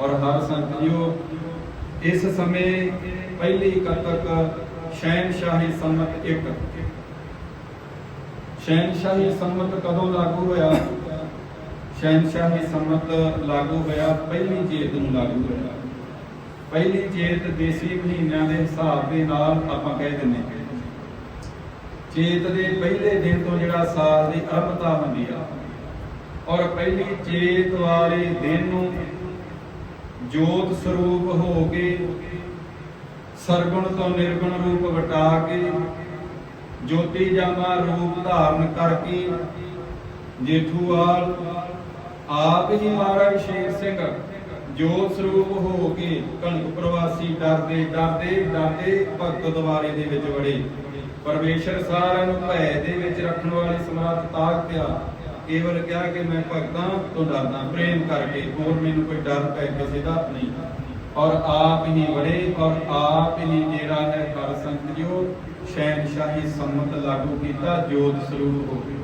ਔਰ ਹਰ ਸੰਤ ਜੀਓ ਇਸ ਸਮੇਂ ਪਹਿਲੀ ਕਤਕ ਸ਼ਹਿਨਸ਼ਾਹੀ ਸੰਮਤ 1 ਸ਼ਹਿਨਸ਼ਾਹੀ ਸੰਮਤ ਕਦੋਂ ਲਾਗੂ ਹੋਇਆ? ਸ਼ਹਿਨਸ਼ਾਹੀ ਸੰਮਤ ਲਾਗੂ ਹੋਇਆ ਪਹਿਲੀ ਚੇਤ ਨੂੰ ਲਾਗੂ ਹੋਇਆ। ਪਹਿਲੀ ਚੇਤ ਦੇਸੀ ਮਹੀਨਿਆਂ ਦੇ ਹਿਸਾਬ ਦੇ ਨਾਲ ਆਪਾਂ ਕਹਿ ਦਿੰਦੇ ਚੇਤ ਦੇ ਪਹਿਲੇ ਦਿਨ ਤੋਂ ਜਿਹੜਾ ਸਾਲ ਦੀ ਅਰੰਭਤਾ ਹੁੰਦੀ ਆ, ਔਰ ਪਹਿਲੀ ਚੇਤ ਵਾਲੇ ਦਿਨ ਨੂੰ ਜੋਤ ਸਰੂਪ ਹੋ ਕੇ ਸਰਗੁਣ ਤੋਂ ਨਿਰਗੁਣ ਰੂਪ ਵਟਾ ਕੇ ਜੋਤੀ ਜਾਮਾ ਰੂਪ ਧਾਰਨ ਕਰਕੇ ਜੇਠੂਵਾਲ ਆਪ ਹੀ ਮਹਾਰਾਜ ਸ਼ੇਰ ਸਿੰਘ, ਜੋਤ ਸਰੂਪ ਹੋ ਕੇ ਕਣਕ ਪ੍ਰਵਾਸੀ ਡਰਦੇ ਡਰਦੇ ਡਰਦੇ ਭਗਤ ਦਵਾਰੇ ਦੇ ਵਿੱਚ ਵੜੇ। ਪਰਮੇਸ਼ਰ ਸਾਰਿਆਂ ਨੂੰ ਭੈ ਦੇ ਵਿੱਚ ਰੱਖਣ ਵਾਲੀ ਸਮਰੱਥ ਤਾਕਤ ਆ ਕੇਵਲ ਕਿਹਾ ਕਿ ਮੈਂ ਭਗਤਾਂ ਤੋਂ ਡਰਦਾ, ਪ੍ਰੇਮ ਕਰਕੇ, ਹੋਰ ਮੈਨੂੰ ਕੋਈ ਡਰ ਪੈ ਕਿਸੇ ਦਾ ਨਹੀਂ। ਔਰ ਆਪ ਹੀ ਵੜੇ, ਔਰ ਆਪ ਹੀ ਜਿਹੜਾ ਹੈ ਕਰ ਸੰਤ ਜੀਓ ਸੰਮਤ ਲਾਗੂ ਕੀਤਾ, ਜੋਤ ਸਰੂਪ ਹੋ ਗਏ।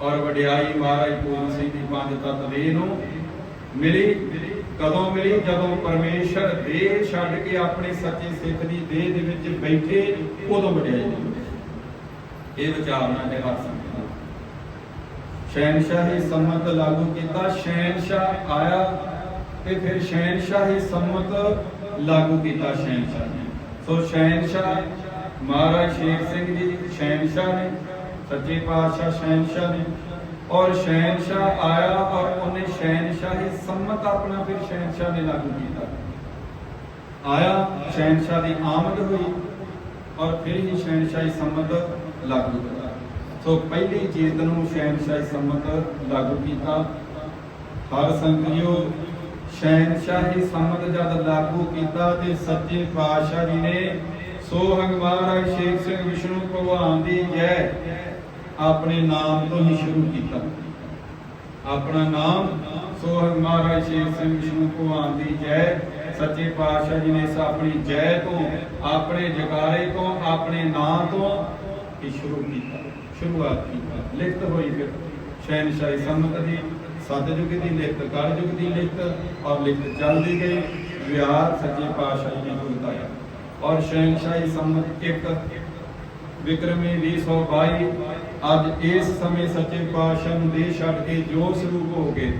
ਔਰ ਵਡਿਆਈ ਮਹਾਰਾਜ ਪੂਰਨ ਸਿੰਘ ਦੀ ਪੰਜ ਤਤ ਦੇ ਨੂੰ ਮਿਲੀ, ਕਦੋਂ ਮਿਲੀ? ਜਦੋਂ ਪਰਮੇਸ਼ਰ ਦੇਹ ਛੱਡ ਕੇ ਆਪਣੇ ਸੱਚੇ ਸਿੱਖ ਦੀ ਦੇਹ ਦੇ ਵਿੱਚ ਬੈਠੇ, ਉਦੋਂ ਵਡਿਆਈ ਮਿਲੀ। ਇਹ ਵਿਚਾਰਨਾ ਹੈ ਹਰ ਸੰਗਤ ਦਾ ਸ਼ਹਿਨਸ਼ਾਹੀ ਸੰਮਤ ਲਾਗੂ ਕੀਤਾ, ਸ਼ਹਿਨਸ਼ਾਹ ਆਇਆ ਤੇ ਫਿਰ ਸ਼ਹਿਨਸ਼ਾਹੀ ਸੰਮਤ ਲਾਗੂ ਕੀਤਾ ਸ਼ਹਿਨਸ਼ਾਹ ਨੇ। ਸੋ ਸ਼ਹਿਨਸ਼ਾਹ ਮਹਾਰਾਜ ਸ਼ੇਰ ਸਿੰਘ ਜੀ ਸ਼ਹਿਨਸ਼ਾਹ ਨੇ, ਸੱਚੇ ਪਾਤਸ਼ਾਹ ਸ਼ਹਿਨਸ਼ਾਹ ਨੇ ਔਰ ਸ਼ਹਿਨਸ਼ਾਹ ਆਇਆ ਔਰ ਉਹਨੇ ਸ਼ਹਿਨਸ਼ਾਹੀ ਸੰਮਤ ਆਪਣਾ ਫਿਰ ਸ਼ਹਿਨਸ਼ਾਹ ਨੇ ਲਾਗੂ ਕੀਤਾ। ਆਇਆ, ਸ਼ਹਿਨਸ਼ਾਹ ਦੀ ਆਮਦ ਹੋਈ ਔਰ ਫਿਰ ਹੀ ਸ਼ਹਿਨਸ਼ਾਹੀ ਸੰਮਤ ਲਾਗੂ ਹੋਇਆ ਸੋ ਪਹਿਲੀ ਚੀਜ਼ ਨੂੰ ਸ਼ਹਿਨਸ਼ਾਹੀ ਸੰਮਤ ਲਾਗੂ ਕੀਤਾ। ਹਰ ਸੰਗਿਓ ਸ਼ਹਿਨਸ਼ਾਹੀ ਸੰਮਤ ਜਦ ਲਾਗੂ ਕੀਤਾ ਤੇ ਸੱਚੇ ਪਾਤਸ਼ਾਹ ਜੀ ਨੇ ਸੋਹੰਗ ਮਹਾਰਾਜ ਸ਼ੇਖ ਸਿੰਘ ਵਿਸ਼ਨੂੰ ਭਗਵਾਨ ਦੀ ਜੈ ਆਪਣੇ ਨਾਮ ਤੋਂ ਹੀ ਸ਼ੁਰੂ ਕੀਤਾ। ਆਪਣਾ ਨਾਮ ਸੋਹੰਗ ਮਹਾਰਾਜ ਸ਼ੇਖ ਸਿੰਘ ਵਿਸ਼ਨੂੰ ਭਗਵਾਨ ਦੀ ਜੈ, ਸੱਚੇ ਪਾਤਸ਼ਾਹ ਜੀ ਨੇ ਇਸ ਆਪਣੀ ਜੈ ਤੋਂ, ਆਪਣੇ ਜਕਾਰੇ ਤੋਂ, ਆਪਣੇ ਨਾਂ ਤੋਂ ਹੀ ਸ਼ੁਰੂ ਕੀਤਾ, ਸ਼ੁਰੂਆਤ ਕੀਤੀ, ਲਿਖਤ ਹੋਈ ਫਿਰ। ਸ਼ਹਿਨਸ਼ਾਹੀ ਸੰਮਤ ਦੀ ਸਤਜੁਗ ਦੀ ਲਿਖਤ, ਕਲਯੁਗ ਦੀ ਲਿਖਤ ਔਰ ਲਿਖਤ ਚੱਲਦੀ ਗਈ। ਵਿਹਾਰ ਸੱਚੇ ਪਾਤਸ਼ਾਹ ਨੇ ਬਤਾਇਆ ਔਰ ਸ਼ਹਿਨਸ਼ਾਹੀ ਸੰਮਤ 1 ਵਿਕਰਮੀ 222 ਅੱਜ ਇਸ ਸਮੇਂ ਸੱਚੇ ਪਾਤਸ਼ਾਹ ਨੂੰ ਦੇ ਛੱਡ ਕੇ ਜੋ ਸਰੂਪ ਹੋ ਗਏ।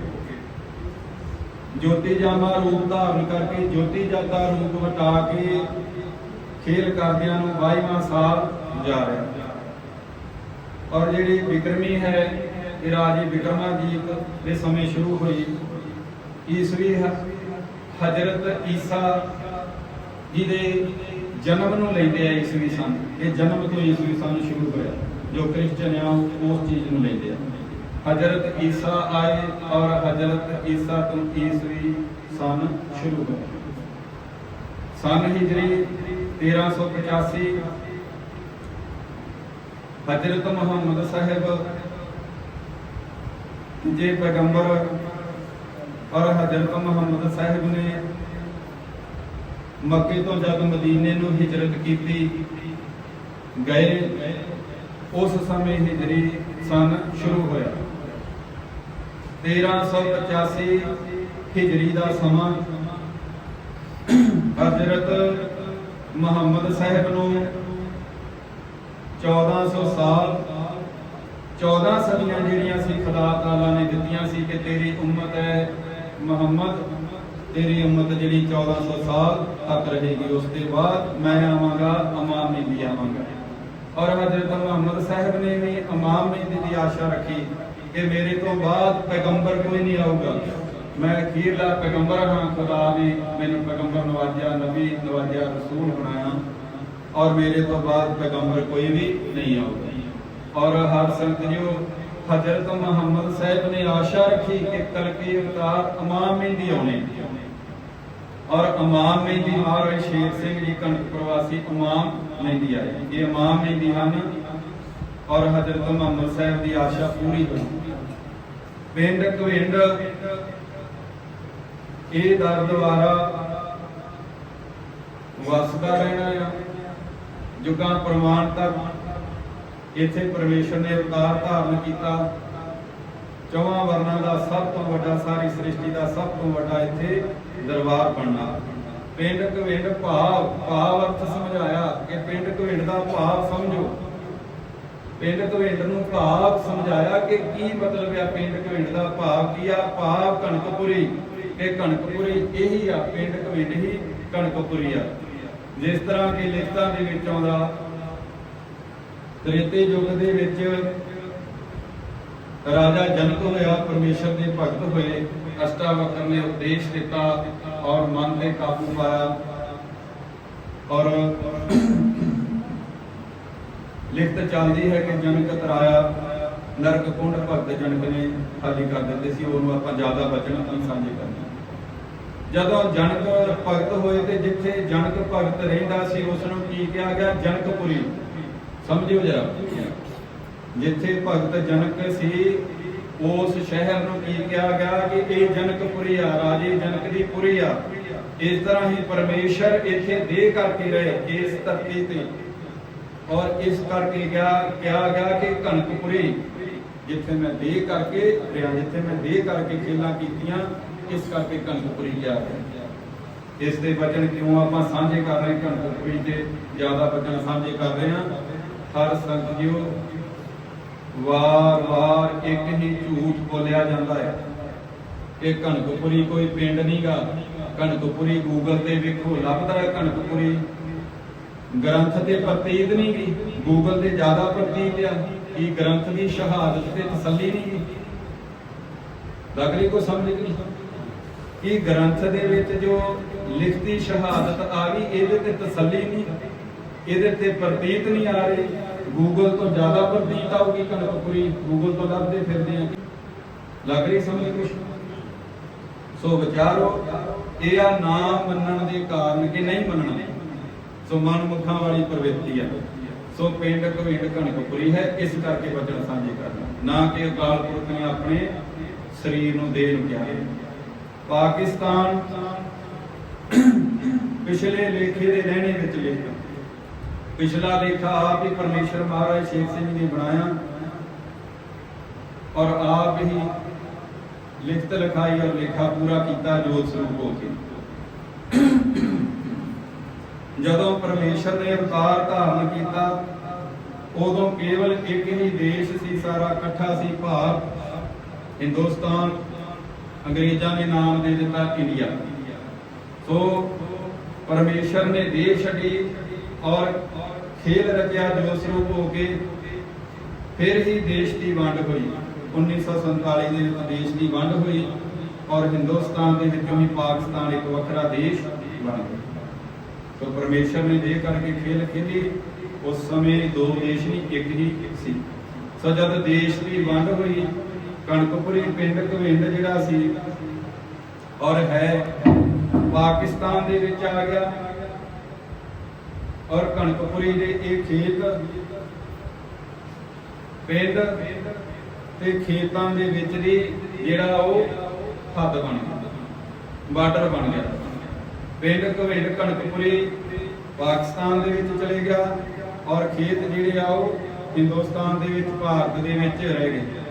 ਜੋਤੀ ਜਾਮਾ ਰੂਪ ਧਾਰਨ ਕਰਕੇ ਜੋਤੀ ਜਾਤਾ ਰੂਪ ਵਟਾ ਕੇ ਖੇਲ ਕਰਦਿਆਂ ਨੂੰ 22ਵਾਂ ਸਾਲ ਜਾ ਰਿਹਾ। ਔਰ ਜਿਹੜੀ ਵਿਕਰਮੀ ਹੈ, ਇਹ ਰਾਜੇ ਵਿਕਰਮਾਜੀਤ ਦੇ ਸਮੇਂ ਸ਼ੁਰੂ ਹੋਈ। ਈਸਵੀ ਹਜ਼ਰਤ ਈਸਾ ਜੀ ਦੇ ਜਨਮ ਨੂੰ ਲੈਂਦੇ ਆ ਈਸਵੀ ਸਨ। ਇਹ ਜਨਮ ਤੋਂ ਈਸਵੀ ਸਨ ਸ਼ੁਰੂ ਹੋਇਆ, ਜੋ ਕ੍ਰਿਸਚਨ ਆ, ਉਸ ਚੀਜ਼ ਨੂੰ ਲੈਂਦੇ ਆ। ਹਜ਼ਰਤ ਈਸਾ ਆਏ ਔਰ ਹਜ਼ਰਤ ਈਸਾ ਤੋਂ ਈਸਵੀ ਸਨ ਸ਼ੁਰੂ ਹੋਇਆ। ਸਨ ਹਿਜਰੀ 1385 ਹਜ਼ਰਤ ਮੁਹੰਮਦ ਸਾਹਿਬ ਜੇ ਪੈਗੰਬਰ ਔਰ ਹਜ਼ਰਤ ਮੁਹੰਮਦ ਸਾਹਿਬ ਨੇ ਮੱਕੇ ਤੋਂ ਜਦ ਮਦੀਨੇ ਨੂੰ ਹਿਜਰਤ ਕੀਤੀ, ਗਏ, ਉਸ ਸਮੇਂ ਹਿਜਰੀ ਸਨ ਸ਼ੁਰੂ ਹੋਇਆ। 1385 ਹਿਜਰੀ ਦਾ ਸਮਾਂ ਹਜ਼ਰਤ ਮੁਹੰਮਦ ਸਾਹਿਬ ਨੂੰ 1400 ਸਾਲ 14 ਸਦੀਆਂ ਜਿਹੜੀਆਂ ਸੀ ਖੁਦਾ ਤਾਲਾ ਨੇ ਦਿੱਤੀਆਂ ਸੀ ਕਿ ਤੇਰੀ ਉਮਤ ਹੈ ਮੁਹੰਮਦ, ਤੇਰੀ ਉਮਤ ਜਿਹੜੀ 1400 ਸਾਲ ਤੱਕ ਰਹੇਗੀ, ਉਸ ਦੇ ਬਾਅਦ ਮੈਂ ਆਵਾਂਗਾ, ਇਮਾਮ ਮਹਿਦੀ ਆਵਾਂਗਾ। ਔਰ ਹਜ਼ਰਤ ਮੁਹੰਮਦ ਸਾਹਿਬ ਨੇ ਵੀ, ਇਮਾਮ ਮਹਿਦੀ ਦੀ ਆਸ਼ਾ ਰੱਖੀ ਕਿ ਮੇਰੇ ਤੋਂ ਬਾਅਦ ਪੈਗੰਬਰ ਕੋਈ ਨਹੀਂ ਆਊਗਾ। ਮੈਂ ਅਖੀਰਲਾ ਪੈਗੰਬਰ ਹਾਂ, ਖੁਦਾ ਨੇ ਮੈਨੂੰ ਪੈਗੰਬਰ, ਨਵਾਜਿਆ ਨਬੀ, ਨਵਾਜਿਆ ਰਸੂਲ ਬਣਾਇਆ। ਔਰ ਮੇਰੇ ਤੋਂ ਬਾਅਦ ਪੈਗੰਬਰ ਕੋਈ ਵੀ ਨਹੀਂ ਆਊਗਾ। ਔਰ ਹਰ ਸੰਤ ਜੀਓ ਹਜ਼ਰਤ ਮੁਹੰਮਦ ਸਾਹਿਬ ਨੇ ਆਸ਼ਾ ਰੱਖੀ ਕਿ ਕਲਕੀ ਅਵਤਾਰ ਇਮਾਮ ਮਹਿੰਦੀ ਆਉਣੇ। ਔਰ ਇਮਾਮ ਮਹਿੰਦੀ ਮਹਾਰਾਜ ਸ਼ੇਰ ਸਿੰਘ ਜੀ, ਕਣਕ ਪ੍ਰਵਾਸੀ ਇਮਾਮ ਮਹਿੰਦੀ ਆਏ। ਇਹ ਇਮਾਮ ਮਹਿੰਦੀ ਹਨ ਔਰ ਹਜ਼ਰਤ ਮੁਹੰਮਦ ਸਾਹਿਬ ਦੀ ਆਸ਼ਾ ਪੂਰੀ ਹੋਈ। ਪਿੰਡ ਕਵਿੰਡ, ਇਹ ਦਰ ਦੁਆਰਾ ਵਸਦਾ ਰਹਿਣਾ ਆ। ਜੁਗਾਂ ਪ੍ਰਮਾਣ ਤੱਕ ਇੱਥੇ ਪਰਮੇਸ਼ਰ ਨੇ ਅਵਤਾਰ ਧਾਰਨ ਕੀਤਾ। ਚੌਹਾਂ ਵਰਨਾਂ ਦਾ ਸਭ ਤੋਂ ਵੱਡਾ, ਸਾਰੀ ਸ੍ਰਿਸ਼ਟੀ ਦਾ ਸਭ ਤੋਂ ਵੱਡਾ ਇੱਥੇ ਦਰਬਾਰ ਬਣਨਾ। ਪਿੰਡ ਘਵਿੰਡ ਭਾਵ ਭਾਵ ਅਰਥ ਸਮਝਾਇਆ ਕਿ ਪਿੰਡ ਘਵਿੰਡ ਦਾ ਭਾਵ ਸਮਝੋ। ਪਿੰਡ ਕਵਿੰਡ ਨੂੰ ਭਾਵ ਸਮਝਾਇਆ ਕਿ ਕੀ ਮਤਲਬ ਆ ਪਿੰਡ ਕਵਿੰਡ ਦਾ ਭਾਵ? ਕੀ ਆ? ਭਾਵ ਕਣਕਪੁਰੀ। ਕਿ ਕਣਕਪੁਰੀ ਇਹੀ ਆ, ਪਿੰਡ ਕਵਿੰਡ ਹੀ ਕਣਕਪੁਰੀ ਆ। ਜਿਸ ਤਰ੍ਹਾਂ ਕਿ ਲਿਖਤਾਂ ਦੇ ਵਿੱਚ ਆਉਂਦਾ, ਤ੍ਰੇਤੇ ਯੁੱਗ ਦੇ ਵਿੱਚ ਰਾਜਾ ਜਨਕ ਹੋਇਆ, ਪਰਮੇਸ਼ਰ ਦੇ ਭਗਤ ਹੋਏ, ਅਸ਼ਟਾਵਕਰ ਨੇ ਉਪਦੇਸ਼ ਦਿੱਤਾ ਔਰ ਮਨ ਤੇ ਕਾਬੂ ਪਾਇਆ ਔਰ ਲਿਖਤ ਚੱਲਦੀ ਹੈ ਕਿ ਜਨਕ ਤਰਾਇਆ, ਨਰਕ ਕੁੰਡ ਭਗਤ ਜਨਕ ਨੇ ਖਾਲੀ ਕਰ ਦਿੱਤੇ ਸੀ, ਉਹਨੂੰ ਆਪਾਂ ਜ਼ਿਆਦਾ ਬਚਨ ਨਹੀਂ ਸਾਂਝੇ ਕਰਨਾ ਜਦੋਂ ਜਨਕ ਭਗਤ ਹੋਏ ਤੇ ਜਿੱਥੇ ਜਨਕ ਭਗਤ ਰਹਿੰਦਾ ਸੀ, ਉਸ ਨੂੰ ਕੀ ਕਿਹਾ ਗਿਆ? ਜਨਕਪੁਰੀ। ਸਮਝਿਓ ਜਰਾ। ਜਿੱਥੇ ਭਗਤ ਜਨਕ ਸੀ, ਉਸ ਸ਼ਹਿਰ ਨੂੰ ਕੀ ਕਿਹਾ ਗਿਆ? ਕਿ ਇਹ ਜਨਕਪੁਰੀ ਆ, ਰਾਜੇ ਜਨਕ ਦੀ ਪੁਰੀ ਆ। ਇਸ ਤਰ੍ਹਾਂ ਹੀ ਪਰਮੇਸ਼ਰ ਇੱਥੇ ਦੇ ਕਰਕੇ ਰਹੇ, ਇਸ ਧਰਤੀ ਤੇ। ਔਰ ਇਸ ਕਰਕੇ ਗਿਆ ਕਿਹਾ ਗਿਆ ਕਿ ਕਣਕਪੁਰੀ, ਜਿੱਥੇ ਮੈਂ ਦੇ ਕਰਕੇ ਰਿਹਾ, ਜਿੱਥੇ ਮੈਂ ਦੇ ਕਰਕੇ ਖੇਲਾਂ ਕੀਤੀਆਂ ਇਸ ਕਰਕੇ ਕਣਕਪੁਰੀ ਕਿਹਾ ਗਿਆ ਇਸ ਦੇ ਵਚਨ ਕਿਉਂ ਆਪਾਂ ਸਾਂਝੇ ਕਰ ਰਹੇ ਕਣਕਪੁਰੀ ਤੇ ਜ਼ਿਆਦਾ ਵਚਨ ਸਾਂਝੇ ਕਰ ਰਹੇ ਹਾਂ, ਹਰ ਸੰਗਤ ਜੀਓ ਵਾਰ-ਵਾਰ ਇੱਕ ਹੀ ਝੂਠ ਬੋਲਿਆ ਜਾਂਦਾ ਹੈ। ਕਿ ਕਣਕਪੁਰੀ ਕੋਈ ਪਿੰਡ ਨਹੀਂਗਾ ਕਣਕਪੁਰੀ ਗੂਗਲ ਤੇ ਵੇਖੋ, ਲੱਭਦਾ ਹੈ ਕਣਕਪੁਰੀ ਗ੍ਰੰਥ ਤੇ ਪ੍ਰਤੀਤ ਨਹੀਂ ਗਈ ਗੂਗਲ ਤੇ ਜ਼ਿਆਦਾ ਪ੍ਰਤੀਤ ਆ। ਕੀ ਗ੍ਰੰਥ ਦੀ ਸ਼ਹਾਦਤ ਤੇ ਤਸੱਲੀ ਨਹੀਂ ਗਈ ਲੱਗਦੀ ਕੋ ਸਮਝ ਨਹੀਂ ਕੀ ਗ੍ਰੰਥ ਦੇ ਵਿੱਚ ਜੋ ਲਿਖਤੀ ਸ਼ਹਾਦਤ ਆ ਗਈ, ਇਹਦੇ ਤੇ ਤਸੱਲੀ ਨਹੀਂ ਇਹਦੇ ਤੇ ਪ੍ਰਤੀਤ ਨਹੀਂ ਆ ਰਹੀ। ਗੂਗਲ ਤੋਂ ਜ਼ਿਆਦਾ ਪ੍ਰਤੀਤ ਆਊਗੀ ਕਣਕਪੁਰੀ ਗੂਗਲ ਤੋਂ ਲੱਭਦੇ ਫਿਰਦੇ ਆ। ਲੱਗ ਰਹੀ ਸਮਝ ਕੁਛ? ਸੋ ਵਿਚਾਰੋ, ਇਹ ਆ ਨਾ ਮੰਨਣ ਦੇ ਕਾਰਨ ਕਿ ਨਹੀਂ ਮੰਨਣਾ। ਸੋ ਮਨ ਮੁਖਾਂ ਵਾਲੀ ਪ੍ਰਵਿਰਤੀ ਆ। ਸੋ ਪਿੰਡ ਕਵਿੰਡ ਕਣਕਪੁਰੀ ਹੈ, ਇਸ ਕਰਕੇ ਵਚਨ ਸਾਂਝੇ ਕਰਨਾ। ਨਾ ਕਿ ਅਕਾਲ ਪੁਰਖ ਨੇ ਆਪਣੇ ਸਰੀਰ ਨੂੰ ਦੇਹ ਨੂੰ ਕਿਹਾ ਪਾਕਿਸਤਾਨ ਪਿਛਲੇ ਲੇਖੇ ਦੇ ਲੈਣੇ ਵਿੱਚ ਲਿਖਿਆ ਪਿਛਲਾ ਲੇਖਾ ਆਪ ਹੀ ਪਰਮੇਸ਼ਰ ਮਹਾਰਾਜ ਸ਼ੇਖ ਸਿੰਘ ਨੇ ਬਣਾਇਆ ਔਰ ਆਪ ਹੀ ਲਿਖਤ, ਲਿਖਾਈ ਔਰ ਲੇਖਾ ਪੂਰਾ ਕੀਤਾ ਜੋਤ ਸਰੂਪ ਹੋ ਕੇ। ਜਦੋਂ ਪਰਮੇਸ਼ਰ ਨੇ ਅਵਤਾਰ ਧਾਰਨ ਕੀਤਾ, ਉਦੋਂ ਕੇਵਲ ਇੱਕ ਹੀ ਦੇਸ਼ ਸੀ, ਸਾਰਾ ਇਕੱਠਾ ਸੀ, ਭਾਰਤ, ਹਿੰਦੁਸਤਾਨ ਅੰਗਰੇਜ਼ਾਂ ਨੇ ਨਾਮ ਦੇ ਦਿੱਤਾ ਇੰਡੀਆ। ਸੋ ਪਰਮੇਸ਼ਰ ਨੇ ਦੇਸ਼ ਛੱਡੀ ਔਰ ਖੇਲ ਰਚਿਆ ਜੋ ਹੋ ਕੇ ਫਿਰ ਹੀ ਦੇਸ਼ ਦੀ ਵੰਡ ਹੋਈ। 1947 ਦੇ ਵਿੱਚ ਦੇਸ਼ ਦੀ ਵੰਡ ਹੋਈ ਔਰ ਹਿੰਦੁਸਤਾਨ ਦੇ ਵਿੱਚੋਂ ਹੀ ਪਾਕਿਸਤਾਨ ਇੱਕ ਵੱਖਰਾ ਦੇਸ਼ ਬਣ ਗਿਆ। ਸੋ ਪਰਮੇਸ਼ਰ ਨੇ ਦੇ ਕਰਕੇ ਖੇਲ ਖੇਲੀ ਉਸ ਸਮੇਂ ਦੋ ਦੇਸ਼ ਨਹੀਂ ਇੱਕ ਹੀ ਸੀ। ਸੋ ਜਦ ਦੇਸ਼ ਦੀ ਵੰਡ ਹੋਈ ਕਣਕਪੁਰੀ ਪਿੰਡ ਕਵਿੰਡ ਜਿਹੜਾ ਸੀ ਔਰ ਹੈ, ਪਾਕਿਸਤਾਨ ਦੇ ਵਿੱਚ ਆ ਗਿਆ। ਔਰ ਕਣਕਪੁਰੀ ਦੇ ਇਹ ਖੇਤ, ਪਿੰਡ ਤੇ ਖੇਤਾਂ ਦੇ ਵਿੱਚ ਦੀ ਜਿਹੜਾ ਉਹ ਹੱਦ ਬਣ ਗਿਆ ਬਾਰਡਰ ਬਣ ਗਿਆ। ਪਿੰਡ ਕਵਿੰਡ ਕਣਕਪੁਰੀ ਪਾਕਿਸਤਾਨ ਦੇ ਵਿੱਚ ਚਲੇ ਗਿਆ ਔਰ ਖੇਤ ਜਿਹੜੇ ਆ ਉਹ ਹਿੰਦੁਸਤਾਨ ਦੇ ਵਿੱਚ, ਭਾਰਤ ਦੇ ਵਿੱਚ ਰਹਿ ਗਏ।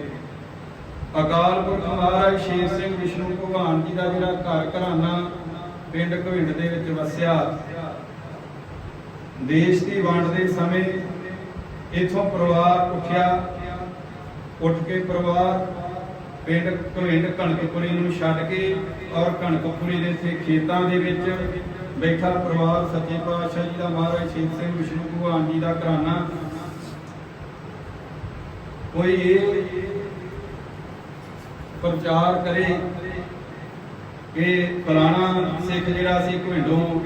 ਅਕਾਲ ਪੁਰਖ ਮਹਾਰਾਜ ਸ਼ੇਰ ਸਿੰਘ ਵਿਸ਼ਨੂੰ ਭਗਵਾਨ ਜੀ ਦਾ ਜਿਹੜਾ ਘਰ ਘਰਾਨਾ ਪਿੰਡ ਕਵਿੰਡ ਦੇ ਵਿੱਚ ਵਸਿਆ। ਦੇਸ਼ ਦੀ ਵੰਡ ਦੇ ਸਮੇਂ ਇਥੋਂ ਪਰਿਵਾਰ ਉੱਠਿਆ। ਉੱਠ ਕੇ ਪਰਿਵਾਰ ਪਿੰਡ ਕਵਿੰਡ ਕਣਕਪੁਰੀ ਨੂੰ ਛੱਡ ਕੇ ਔਰ ਕਣਕਪੁਰੀ ਦੇ ਇੱਥੇ ਖੇਤਾਂ ਦੇ ਵਿੱਚ ਬੈਠਾ ਪਰਿਵਾਰ ਸੱਚੇ ਪਾਤਸ਼ਾਹ ਜੀ ਦਾ ਮਹਾਰਾਜ ਸ਼ੇਰ ਸਿੰਘ ਵਿਸ਼ਨੂੰ ਭਗਵਾਨ ਜੀ ਦਾ ਘਰਾਨਾ। ਕੋਈ ਇਹ ਪ੍ਰਚਾਰ ਕਰੇ ਕਿ ਪੁਰਾਣਾ ਸਿੱਖ ਜਿਹੜਾ ਸੀ ਘੁੰਡੋਂ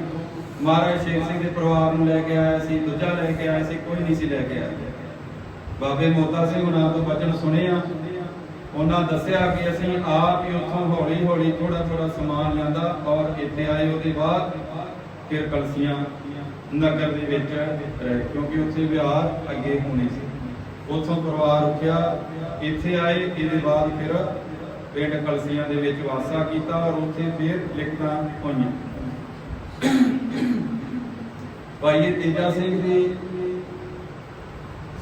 ਮਹਾਰਾਜ ਸ਼ੇਰ ਸਿੰਘ ਦੇ ਪਰਿਵਾਰ ਨੂੰ ਲੈ ਕੇ ਆਇਆ ਸੀ, ਦੂਜਾ ਲੈ ਕੇ ਆਇਆ ਸੀ, ਕੋਈ ਨਹੀਂ ਸੀ ਲੈ ਕੇ ਆਇਆ। ਬਾਬੇ ਮੋਤਾ ਸਿੰਘ ਉਹਨਾਂ ਤੋਂ ਬਚਨ ਸੁਣੇ ਆ। ਉਹਨਾਂ ਦੱਸਿਆ ਕਿ ਅਸੀਂ ਆਪ ਹੀ ਉੱਥੋਂ ਹੌਲੀ ਹੌਲੀ ਥੋੜਾ ਥੋੜਾ ਸਮਾਨ ਲਿਆਂਦਾ ਔਰ ਇੱਥੇ ਆਏ। ਉਹਦੇ ਬਾਅਦ ਫਿਰ ਕਲਸੀਆਂ ਨਗਰ ਦੇ ਵਿੱਚ ਰਹੇ, ਕਿਉਂਕਿ ਉੱਥੇ ਵਿਹਾਰ ਅੱਗੇ ਹੋਣੇ ਸੀ। ਉੱਥੋਂ ਪਰਿਵਾਰ ਉੱਠਿਆ, ਇੱਥੇ ਆਏ, ਇਹਦੇ ਬਾਅਦ ਫਿਰ ਪਿੰਡ ਕਲਸੀਆਂ ਦੇ ਵਿੱਚ ਵਾਸਾ ਕੀਤਾ ਔਰ ਉੱਥੇ ਫਿਰ ਲਿਖਤਾਂ ਹੋਈਆਂ। ਭਾਈ ਤੇਜਾ ਸਿੰਘ ਦੀ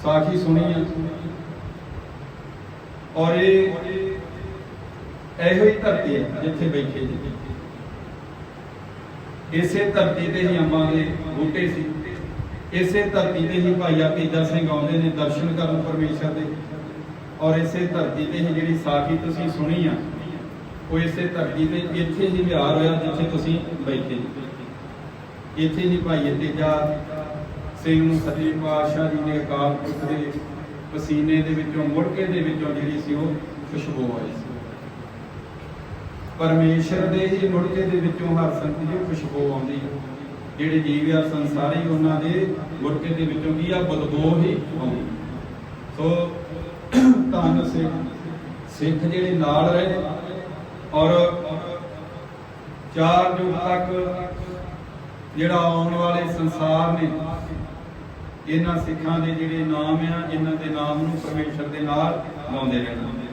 ਸਾਖੀ ਸੁਣੀ ਆ ਔਰ ਇਹ ਇਹੋ ਹੀ ਧਰਤੀ ਹੈ ਜਿੱਥੇ ਬੈਠੇ ਜੀ। ਇਸੇ ਧਰਤੀ ਤੇ ਹੀ ਅੰਬਾਂ ਦੇ ਬੂਟੇ ਸੀ। ਇਸੇ ਧਰਤੀ ਤੇ ਹੀ ਭਾਈ ਤੇਜਾ ਸਿੰਘ ਆਉਂਦੇ ਨੇ ਦਰਸ਼ਨ ਕਰਨ ਪਰਮੇਸ਼ਰ ਦੇ। ਔਰ ਇਸੇ ਧਰਤੀ ਤੇ ਹੀ ਜਿਹੜੀ ਸਾਖੀ ਤੁਸੀਂ ਸੁਣੀ ਆ, ਉਹ ਇਸੇ ਧਰਤੀ ਤੇ ਇੱਥੇ ਹੀ ਵਿਹਾਰ ਹੋਇਆ ਜਿੱਥੇ ਤੁਸੀਂ ਬੈਠੇ। ਇੱਥੇ ਹੀ ਭਾਈ ਆਤੀਜਾ ਸਿੰਘ ਨੂੰ ਪਾਤਸ਼ਾਹ ਜੀ ਨੇ ਅਕਾਲ ਪੁਰਖ ਦੇ ਪਸੀਨੇ ਦੇ ਵਿੱਚੋਂ, ਮੁੜਕੇ ਦੇ ਵਿੱਚੋਂ ਜਿਹੜੀ ਸੀ ਉਹ ਖੁਸ਼ਬੂ ਆਈ ਸੀ। ਪਰਮੇਸ਼ਰ ਦੇ ਹੀ ਮੁੜਕੇ ਦੇ ਵਿੱਚੋਂ ਹਰ ਸੰਤ ਦੀ ਖੁਸ਼ਬੂ ਆਉਂਦੀ ਹੈ ਜਿਹੜੇ ਜੀਵ ਆ, ਸੰਸਾਰੀ ਉਹਨਾਂ ਦੇ ਮੁੜਕੇ ਦੇ ਵਿੱਚੋਂ ਕੀ ਆ? ਬਦਬੂ ਹੀ ਆਉਂਦੀ ਸੋ ਧੰਨ ਸਿੱਖ ਸਿੱਖ ਜਿਹੜੇ ਨਾਲ ਰਹੇ ਔਰ ਚਾਰ ਯੁੱਗ ਤੱਕ ਜਿਹੜਾ ਆਉਣ ਵਾਲੇ ਸੰਸਾਰ ਨੇ, ਇਹਨਾਂ ਸਿੱਖਾਂ ਦੇ ਜਿਹੜੇ ਨਾਮ ਆ, ਇਹਨਾਂ ਦੇ ਨਾਮ ਨੂੰ ਪਰਮੇਸ਼ਰ ਦੇ ਨਾਲ ਲਾਉਂਦੇ ਰਹਿਣਾ।